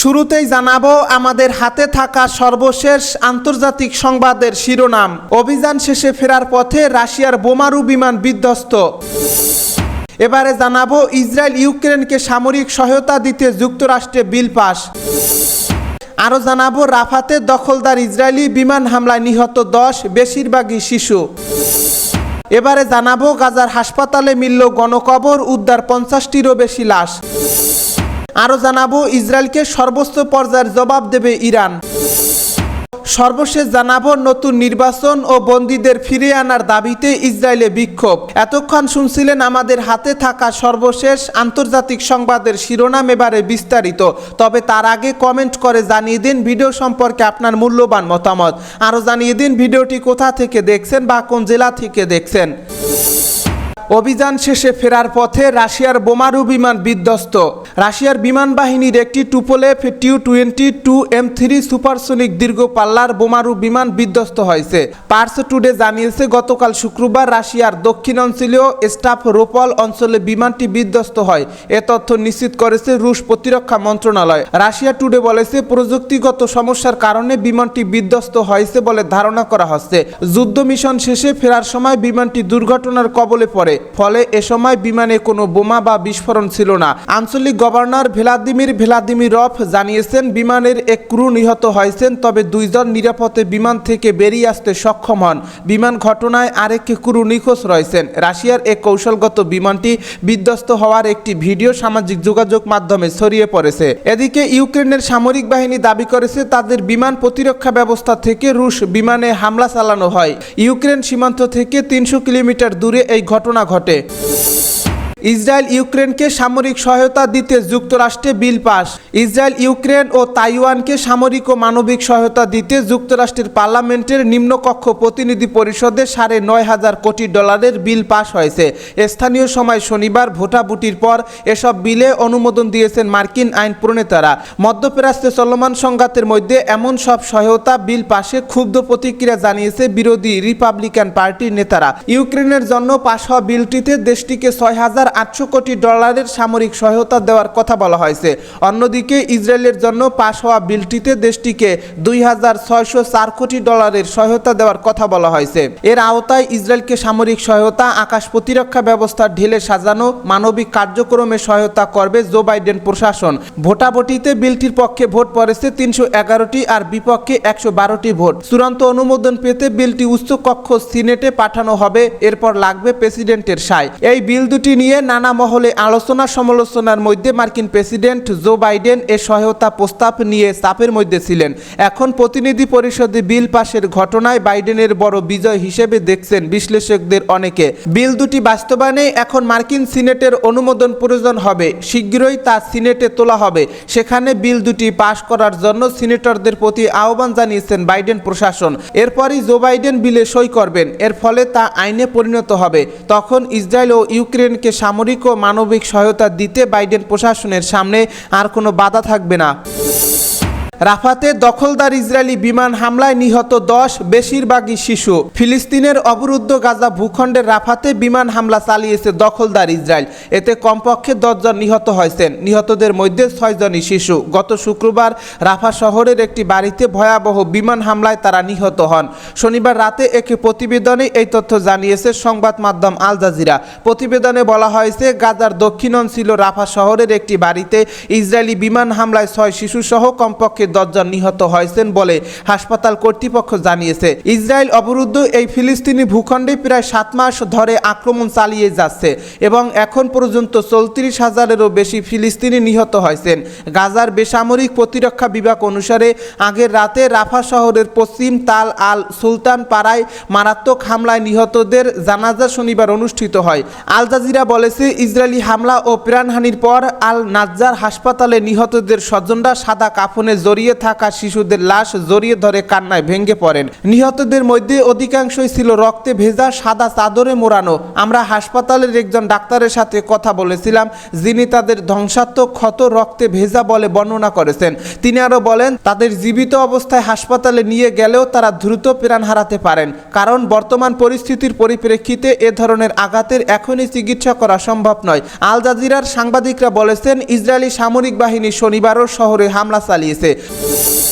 শুরুতেই জানাব, আমাদের হাতে থাকা সর্বশেষ আন্তর্জাতিক সংবাদের শিরোনাম। অভিযান শেষে ফেরার পথে রাশিয়ার বোমারু বিমান বিধ্বস্ত। এবারে জানাব, ইসরায়েল ইউক্রেনকে সামরিক সহায়তা দিতে যুক্তরাষ্ট্রে বিল পাস। আরও জানাব, রাফাতে দখলদার ইসরায়েলি বিমান হামলায় নিহত দশ, বেশিরভাগই শিশু। এবারে জানাব, গাজার হাসপাতালে মিলল গণকবর, উদ্ধার পঞ্চাশটিরও বেশি লাশ। আরও জানাব, ইসরায়েলকে সর্বোচ্চ পর্যায়ের জবাব দেবে ইরান। সর্বশেষ জানাব, নতুন নির্বাচন ও বন্দীদের ফিরিয়ে আনার দাবিতে ইসরায়েলে বিক্ষোভ। এতক্ষণ শুনছিলেন আমাদের হাতে থাকা সর্বশেষ আন্তর্জাতিক সংবাদের শিরোনাম এবারে বিস্তারিত। তবে তার আগে কমেন্ট করে জানিয়ে দিন ভিডিও সম্পর্কে আপনার মূল্যবান মতামত। আরও জানিয়ে দিন ভিডিওটি কোথা থেকে দেখছেন বা কোন জেলা থেকে দেখছেন। অভিযান শেষে ফেরার পথে রাশিয়ার বোমারু বিমান বিধ্বস্ত। রাশিয়ার বিমান বাহিনীর একটি Tupolev Tu twenty two M three supersonic দীর্ঘ পাল্লার বোমারু বিমান বিধ্বস্ত হয়েছে। পার্স টুডে জানিয়েছে, গতকাল শুক্রবার রাশিয়ার দক্ষিণাঞ্চলীয় স্টাফ রোপল অঞ্চলে বিমানটি বিধ্বস্ত হয়। এ তথ্য নিশ্চিত করেছে রুশ প্রতিরক্ষা মন্ত্রণালয়। রাশিয়া টুডে বলেছে, প্রযুক্তিগত সমস্যার কারণে বিমানটি বিধ্বস্ত হয়েছে বলে ধারণা করা হচ্ছে। যুদ্ধ মিশন শেষে ফেরার সময় বিমানটি দুর্ঘটনার কবলে পড়ে। ফলে এ সময় বিমানে কোনো বোমা বা বিস্ফোরণ ছিল না। আঞ্চলিক গভর্নর ভ্লাদিমির ভ্লাদিমিরভ জানিয়েছেন, বিমানের এক ক্রু নিহত হয়েছেন, তবে দুইজন নিরাপদে বিমান থেকে বেরিয়ে আসতে সক্ষম হন। বিমান ঘটনায় আরেক ক্রু নিখোঁজ রয়েছেন। রাশিয়ার এক কৌশলগত বিমানটি বিধ্বস্ত হওয়ার একটি ভিডিও সামাজিক যোগাযোগ মাধ্যমে ছড়িয়ে পড়েছে। এদিকে ইউক্রেনের সামরিক বাহিনী দাবি করেছে, তাদের বিমান প্রতিরক্ষা ব্যবস্থা থেকে রুশ বিমানে হামলা চালানো হয়। ইউক্রেন সীমান্ত থেকে তিনশো কিলোমিটার দূরে এই ঘটনা ঘটে। ইসরায়েল ইউক্রেনকে সামরিক সহায়তা দিতে যুক্তরাষ্ট্রে বিল পাস। ইসরায়েল, ইউক্রেন ও তাইওয়ানকে সামরিক ও মানবিক সহায়তা দিতে যুক্তরাষ্ট্রের পার্লামেন্টের নিম্নকক্ষ প্রতিনিধি পরিষদে সাড়ে নয় হাজার কোটি ডলারের বিল পাস হয়েছে। স্থানীয় সময় শনিবার ভোটাভুটির পর এসব বিলে অনুমোদন দিয়েছেন মার্কিন আইন প্রণেতারা। মধ্যপ্রাচ্যে চলমান সংঘাতের মধ্যে এমন সব সহায়তা বিল পাশে ক্ষুব্ধ প্রতিক্রিয়া জানিয়েছে বিরোধী রিপাবলিকান পার্টির নেতারা। ইউক্রেনের জন্য পাশ হওয়া বিলটিতে দেশটিকে ছয় হাজার আটশো কোটি ডলারের সামরিক সহায়তা দেওয়ার কথা বলা হয়েছে। অন্যদিকে ইসরায়েলের জন্য পাশ হওয়া বিলটিতে দেশটিকে দুই হাজার ছয়শো চার কোটি ডলারের সহায়তা দেওয়ার কথা বলা হয়েছে। এর আওতায় ইসরায়েলকে সামরিক সহায়তা, আকাশ প্রতিরক্ষা ব্যবস্থা, ঢেলে সাজানো, মানবিক কার্যক্রমে সহায়তা করবে জো বাইডেন প্রশাসন। ভোটাভুটিতে বিলটির পক্ষে ভোট পড়েছে তিনশো এগারোটি আর বিপক্ষে একশো বারোটি ভোট। চূড়ান্ত অনুমোদন পেতে বিলটি উচ্চ কক্ষ সিনেটে পাঠানো হবে, এরপর লাগবে প্রেসিডেন্টের সায়। এই বিল দুটি নিয়ে নানা মহলে আলোচনা সমালোচনার মধ্যে মার্কিন প্রেসিডেন্ট জো বাইডেন এ সহায়তা প্রস্তাব নিয়ে চাপের মধ্যে ছিলেন। এখন প্রতিনিধি পরিষদে বিল পাশের ঘটনায় বাইডেনের বড় বিজয় হিসেবে দেখছেন বিশ্লেষকদের অনেকে। বিল দুটি বাস্তবায়নে এখন মার্কিন সিনেটের অনুমোদন প্রয়োজন হবে। শীঘ্রই তা সিনেটে তোলা হবে। সেখানে বিল দুটি পাশ করার জন্য সিনেটরদের প্রতি আহ্বান জানিয়েছেন বাইডেন প্রশাসন। এরপরই জো বাইডেন বিলে সই করবেন। এর ফলে তা আইনে পরিণত হবে। তখন ইসরায়েল ও ইউক্রেনকে সামরিক ও মানবিক সহায়তা দিতে বাইডেন প্রশাসনের সামনে আর কোনো বাধা থাকবে না। রাফাতে দখলদার ইসরায়েলি বিমান হামলায় নিহত দশ বেশিরভাগই শিশু। ফিলিস্তিনের অবরুদ্ধ গাজা ভূখণ্ডের রাফাতে বিমান হামলা চালিয়েছে দখলদার ইসরায়েল। এতে কমপক্ষে দশজন নিহত হয়েছেন। নিহতদের মধ্যে ছয়জনই শিশু। গত শুক্রবার রাফা শহরের একটি বাড়িতে ভয়াবহ বিমান হামলায় তারা নিহত হন। শনিবার রাতে একটি প্রতিবেদনে এই তথ্য জানিয়েছে সংবাদ মাধ্যম আল জাজিরা। প্রতিবেদনে বলা হয়েছে, গাজার দক্ষিণাঞ্চল রাফা শহরের একটি বাড়িতে ইসরায়েলি বিমান হামলায় ছয় শিশুসহ কমপক্ষে দশজন নিহত হয়েছেন বলে হাসপাতাল কর্তৃপক্ষ জানিয়েছে। ইসরায়েল অবরুদ্ধ এই ফিলিস্তিনি ভূখণ্ডে প্রায় সাত মাস ধরে আক্রমণ চালিয়ে যাচ্ছে এবং এখন পর্যন্ত চৌত্রিশ হাজারেরও বেশি ফিলিস্তিনি নিহত হয়েছেন। গাজার বেসামরিক প্রতিরক্ষা বিভাগ অনুসারে আগের রাতে রাফা শহরের পশ্চিম তাল আল সুলতান পাড়ায় মারাত্মক হামলায় নিহতদের জানাজা শনিবার অনুষ্ঠিত হয়। আল জাজিরা বলেছে, ইসরায়েলি হামলা ও প্রাণহানির পর আল নাজ্জার হাসপাতালে নিহতদের স্বজনরা সাদা কাফনে জড়িয়ে জড়িয়ে থাকা শিশুদের লাশ জড়িয়ে ধরে কান্নায় ভেঙে পড়েন। নিহতদের মধ্যে অধিকাংশই ছিল রক্তে ভেজা, সাদা চাদরে মোড়ানো। আমরা হাসপাতালের একজন ডাক্তারের সাথে কথা বলেছিলাম, যিনি তাদের ধ্বংসাত্মক ক্ষত রক্তে ভেজা বলে বর্ণনা করেছেন। তিনি আরও বলেন, তাদের জীবিত অবস্থায় হাসপাতালে নিয়ে গেলেও তারা দ্রুত প্রাণ হারাতে পারেন, কারণ বর্তমান পরিস্থিতির পরিপ্রেক্ষিতে এ ধরনের আঘাতের এখনই চিকিৎসা করা সম্ভব নয়। আল জাজিরার সাংবাদিকরা বলেছেন, ইসরায়েলি সামরিক বাহিনী শনিবারও শহরে হামলা চালিয়েছে। 什么叫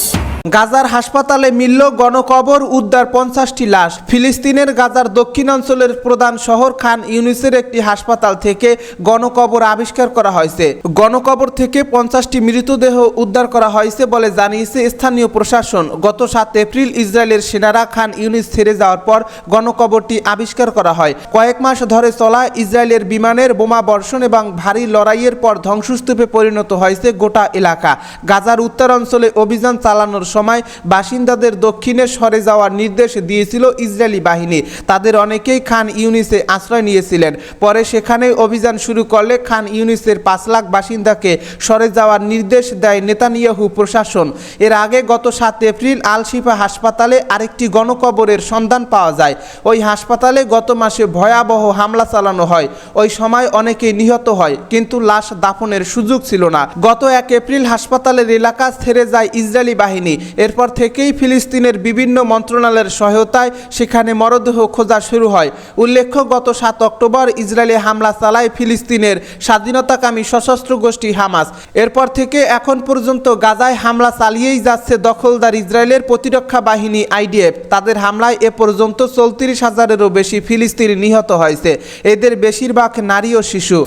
গাজার হাসপাতালে মিলল গণকবর, উদ্ধার পঞ্চাশটি লাশ। ফিলিস্তিনের গাজার দক্ষিণাঞ্চলের প্রধান শহর খান ইউনিসের একটি হাসপাতাল থেকে গণকবর আবিষ্কার করা হয়েছে। গণকবর থেকে পঞ্চাশটি মৃতদেহ উদ্ধার করা হয়েছে বলে জানিয়েছে স্থানীয় প্রশাসন। গত সাত এপ্রিল ইসরায়েলের সেনারা খান ইউনিস ছেড়ে যাওয়ার পর গণকবরটি আবিষ্কার করা হয়। কয়েক মাস ধরে চলা ইসরায়েলের বিমানের বোমা বর্ষণ এবং ভারী লড়াইয়ের পর ধ্বংসস্তূপে পরিণত হয়েছে গোটা এলাকা। গাজার উত্তরাঞ্চলে অভিযান চালানোর সময় বাসিন্দাদের দক্ষিণে সরে যাওয়ার নির্দেশ দিয়েছিল ইসরায়েলি বাহিনী। তাদের অনেকেই খান ইউনিসে আশ্রয় নিয়েছিলেন। পরে সেখানে অভিযান শুরু করলে খান ইউনিসের পাঁচ লাখ বাসিন্দাকে সরে যাওয়ার নির্দেশ দেয় নেতানিয়াহু প্রশাসন। এর আগে গত সাত এপ্রিল আল শিফা হাসপাতালে আরেকটি গণকবরের সন্ধান পাওয়া যায়। ওই হাসপাতালে গত মাসে ভয়াবহ হামলা চালানো হয়। ওই সময় অনেকেই নিহত হয়, কিন্তু লাশ দাফনের সুযোগ ছিল না। গত এক এপ্রিল হাসপাতালের এলাকা ছেড়ে যায় ইসরায়েলি বাহিনী। এরপর থেকেই ফিলিস্তিনের বিভিন্ন মন্ত্রণালয়ের সহায়তায় সেখানে মরদেহ খোঁজা শুরু হয়। উল্লেখ্য, গত সাত অক্টোবর ইসরায়েলে হামলা চালায় ফিলিস্তিনের স্বাধীনতাকামী সশস্ত্র গোষ্ঠী হামাস। এরপর থেকে এখন পর্যন্ত গাজায় হামলা চালিয়েই যাচ্ছে দখলদার ইসরায়েলের প্রতিরক্ষা বাহিনী আইডিএফ। তাদের হামলায় এ পর্যন্ত চৌত্রিশ হাজারেরও বেশি ফিলিস্তিনি নিহত হয়েছে। এদের বেশিরভাগ নারী ও শিশু।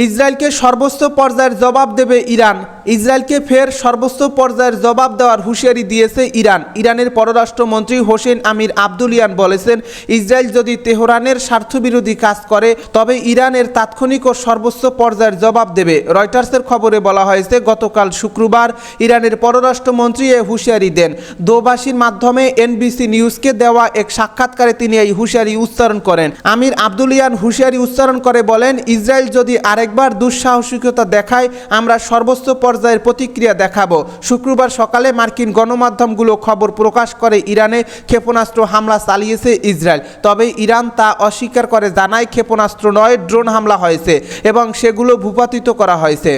ইসরায়েলকে সর্বোচ্চ পর্যায়ের জবাব দেবে ইরান। ইসরায়েলকে ফের সর্বোচ্চ পর্যায়ের জবাব দেওয়ার হুঁশিয়ারি দিয়েছে ইরান। ইরানের পররাষ্ট্রমন্ত্রী হোসেন আমির আবদুলিয়ান বলেছেন, ইসরায়েল যদি তেহরানের স্বার্থবিরোধী কাজ করে, তবে ইরানের তাৎক্ষণিক ও সর্বোচ্চ পর্যায়ের জবাব দেবে। রয়টার্সের খবরে বলা হয়েছে, গতকাল শুক্রবার ইরানের পররাষ্ট্রমন্ত্রী এ হুঁশিয়ারি দেন। দোবাসীর মাধ্যমে এনবিসি নিউজকে দেওয়া এক সাক্ষাৎকারে তিনি এই হুঁশিয়ারি উচ্চারণ করেন। আমির আবদুলিয়ান হুঁশিয়ারি উচ্চারণ করে বলেন, ইসরায়েল যদি আরেকবার দুঃসাহসিকতা দেখায়, আমরা সর্বোচ্চ পর্যায়ের প্রতিক্রিয়া দেখাবো। শুক্রবার সকালে মার্কিন গণমাধ্যমগুলো খবর প্রকাশ করে ইরানে ক্ষেপণাস্ত্র হামলা চালিয়েছে ইসরায়েল। তবে ইরান তা অস্বীকার করে, জানায় ক্ষেপণাস্ত্র নয়, ড্রোন হামলা হয়েছে এবং সেগুলো ভূপাতিত করা হয়েছে।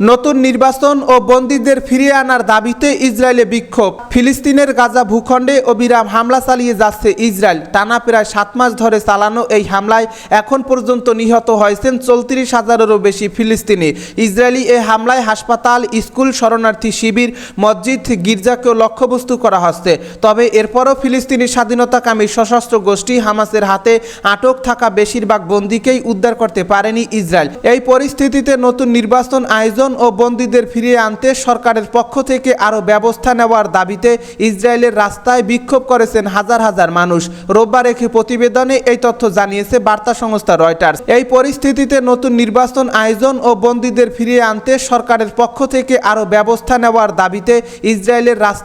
নতুন নির্বাচন ও বন্দীদের ফিরিয়ে আনার দাবিতে ইসরায়েলে বিক্ষোভ। ফিলিস্তিনের গাজা ভূখণ্ডে অবিরাম হামলা চালিয়ে যাচ্ছে ইসরায়েল। টানা প্রায় সাত মাস ধরে চালানো এই হামলায় এখন পর্যন্ত নিহত হয়েছেন চৌত্রিশ হাজারেরও বেশি ফিলিস্তিনি। ইসরায়েলি এই হামলায় হাসপাতাল, স্কুল, শরণার্থী শিবির, মসজিদ, গির্জাকেও লক্ষ্যবস্তু করা হচ্ছে। তবে এরপরও ফিলিস্তিনি স্বাধীনতাকামী সশস্ত্র গোষ্ঠী হামাসের হাতে আটক থাকা বেশিরভাগ বন্দীকেই উদ্ধার করতে পারেনি ইসরায়েল। এই পরিস্থিতিতে নতুন নির্বাচন আয়োজন ও বন্দীদের ফিরিয়ে আনতে সরকারের পক্ষ থেকে আরও ব্যবস্থা নেওয়ার দাবিতে ইসরায়েলের রাস্তায় বিক্ষোভ করেছেন হাজার হাজার মানুষ। রোববার একটি প্রতিবেদনে এই তথ্য জানিয়েছে বার্তা সংস্থা রয়টার্স। এই পরিস্থিতিতে নতুন নির্বাচন আয়োজন ও বন্দীদের ফিরিয়ে আনতে সরকারের পক্ষ থেকে আরও ব্যবস্থা নেওয়ার দাবিতে ইসরায়েলের রাস্তা